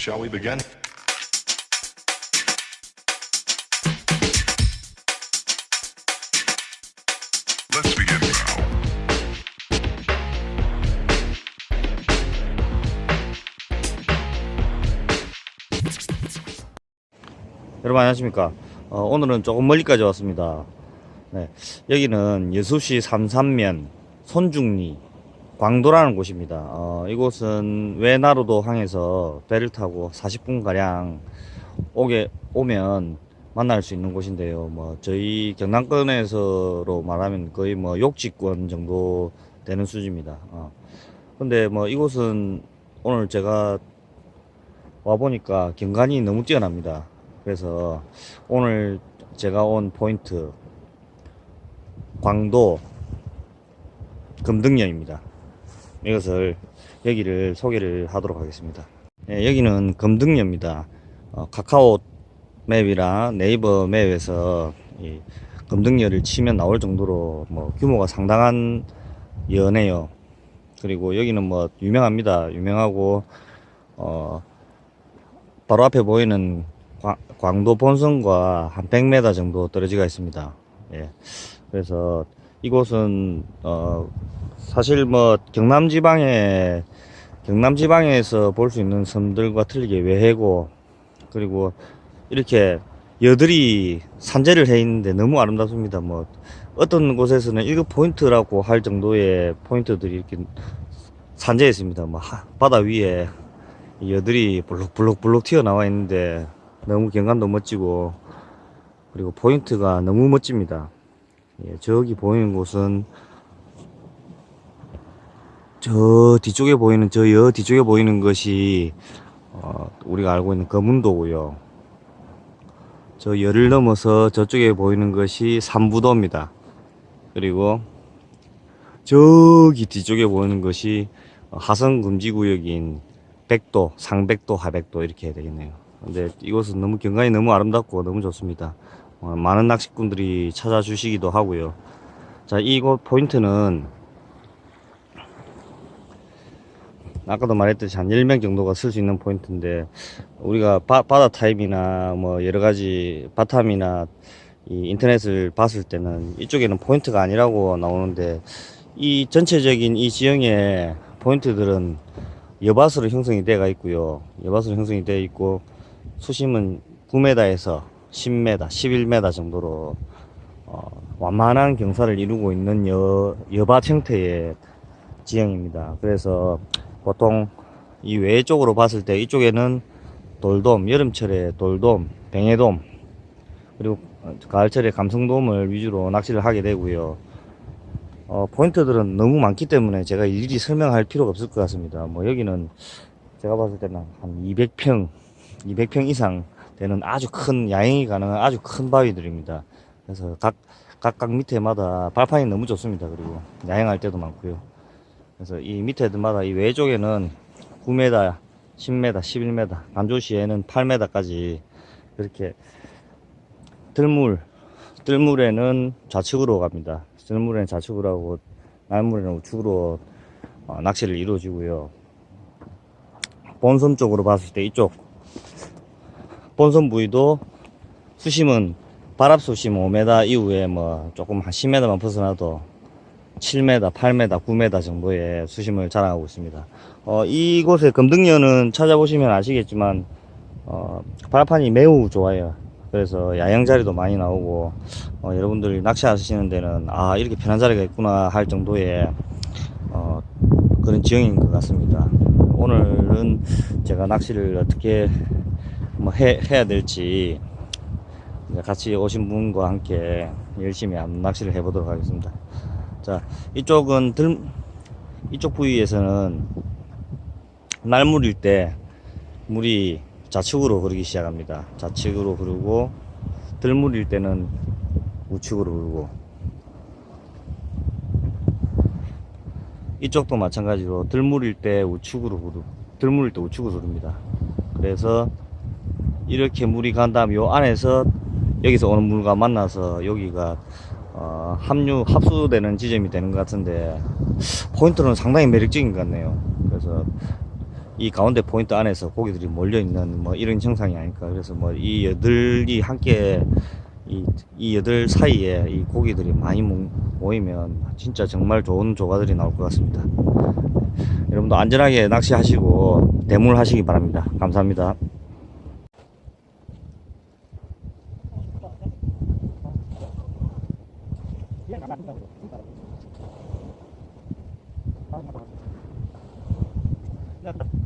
Shall we begin? Let's begin now. 여러분 안녕하십니까 어, 오늘은 조금 멀리까지 왔습니다 네, 여기는 여수시 삼산면 손중리 광도라는 곳입니다 어, 이곳은 외나루도 항에서 배를 타고 40분가량 오게 오면 만날 수 있는 곳인데요 뭐 저희 경남권에서로 말하면 거의 뭐 욕지권 정도 되는 수준입니다 어. 근데 뭐 이곳은 오늘 제가 와보니까 경관이 너무 뛰어납니다 그래서 오늘 제가 온 포인트 광도 금등령입니다. 이것을 여기를 소개를 하도록 하겠습니다. 네, 여기는 금등령입니다. 어, 카카오 맵이랑 네이버 맵에서 이 금등령을 치면 나올 정도로 뭐 규모가 상당한 연해요. 그리고 여기는 뭐 유명합니다. 유명하고 어 바로 앞에 보이는 과- 광도 본선과 한 100m 정도 떨어지가 있습니다. 예. 그래서 이곳은 어 사실 뭐 경남 지방에 경남 지방에서 볼 수 있는 섬들과 틀리게 외해고 그리고 이렇게 여들이 산재를 해 있는데 너무 아름답습니다. 뭐 어떤 곳에서는 1급 포인트라고 할 정도의 포인트들이 이렇게 산재해 있습니다. 뭐 하- 바다 위에 여들이 블록블록블록 튀어나와 있는데 너무 경관도 멋지고 그리고 포인트가 너무 멋집니다. 예, 저기 보이는 곳은 저 뒤쪽에 보이는 저 여 뒤쪽에 보이는 것이 어, 우리가 알고 있는 거문도고요. 저 열을 넘어서 저쪽에 보이는 것이 삼부도입니다. 그리고 저기 뒤쪽에 보이는 것이 하선 금지 구역인 백도, 상백도, 하백도 이렇게 해야 되겠네요. 근데 이곳은 너무 경관이 너무 아름답고 너무 좋습니다. 어, 많은 낚시꾼들이 찾아주시기도 하고요. 자, 이곳 포인트는 아까도 말했듯이 한 10명 정도가 쓸 수 있는 포인트인데 우리가 바, 바다 타입이나 뭐 여러 가지 바탐이나 이 인터넷을 봤을 때는 이쪽에는 포인트가 아니라고 나오는데 이 전체적인 이 지형의 포인트들은 여밭으로 형성이 되어 있고요. 여밭으로 형성이 되어 있고 수심은 9m에서 10m, 11m 정도로 어, 완만한 경사를 이루고 있는 여, 여밭 형태의 지형입니다. 그래서 보통 이 외 쪽으로 봤을 때 이쪽에는 돌돔, 여름철에 돌돔, 뱅에돔, 그리고 가을철에 감성돔을 위주로 낚시를 하게 되고요. 어, 포인트들은 너무 많기 때문에 제가 일일이 설명할 필요가 없을 것 같습니다. 뭐 여기는 제가 봤을 때는 한 200평, 200평 이상 되는 아주 큰 야행이 가능한 아주 큰 바위들입니다. 그래서 각, 각각 밑에마다 발판이 너무 좋습니다. 그리고 야행할 때도 많고요. 그래서 이 밑에마다 이 외쪽에는 9m, 10m, 11m, 간조시에는 8m까지 그렇게 들물, 뜰물에는 좌측으로 갑니다. 들물에는 좌측으로 하고 날물에는 우측으로 어, 낚시를 이루어지고요. 본선 쪽으로 봤을 때 이쪽 본선 부위도 수심은 바랍 수심 5m 이후에 뭐 조금 한 10m만 벗어나도 7m, 8m, 9m 정도의 수심을 자랑하고 있습니다. 어, 이곳의 금등년은 찾아보시면 아시겠지만 어, 발판이 매우 좋아요. 그래서 야영 자리도 많이 나오고 어, 여러분들이 낚시하시는 데는 아 이렇게 편한 자리가 있구나 할 정도의 어, 그런 지형인 것 같습니다. 오늘은 제가 낚시를 어떻게 뭐 해, 해야 될지 같이 오신 분과 함께 열심히 낚시를 해보도록 하겠습니다. 자, 이쪽은 들, 이쪽 부위에서는 날물일 때 물이 좌측으로 흐르기 시작합니다. 좌측으로 흐르고 들물일 때는 우측으로 흐르고 이쪽도 마찬가지로 들물일 때 우측으로 흐르고 들물일 때 우측으로 흐릅니다. 그래서 이렇게 물이 간 다음 요 안에서 여기서 오는 물과 만나서 여기가 어, 합류 합수되는 지점이 되는 것 같은데 포인트는 상당히 매력적인 것 같네요. 그래서 이 가운데 포인트 안에서 고기들이 몰려 있는 뭐 이런 형상이 아닐까. 그래서 뭐 이 여들이 함께 이, 이 여들 사이에 이 고기들이 많이 모- 모이면 진짜 정말 좋은 조가들이 나올 것 같습니다. 여러분도 안전하게 낚시하시고 대물 하시기 바랍니다. 감사합니다. Thank you.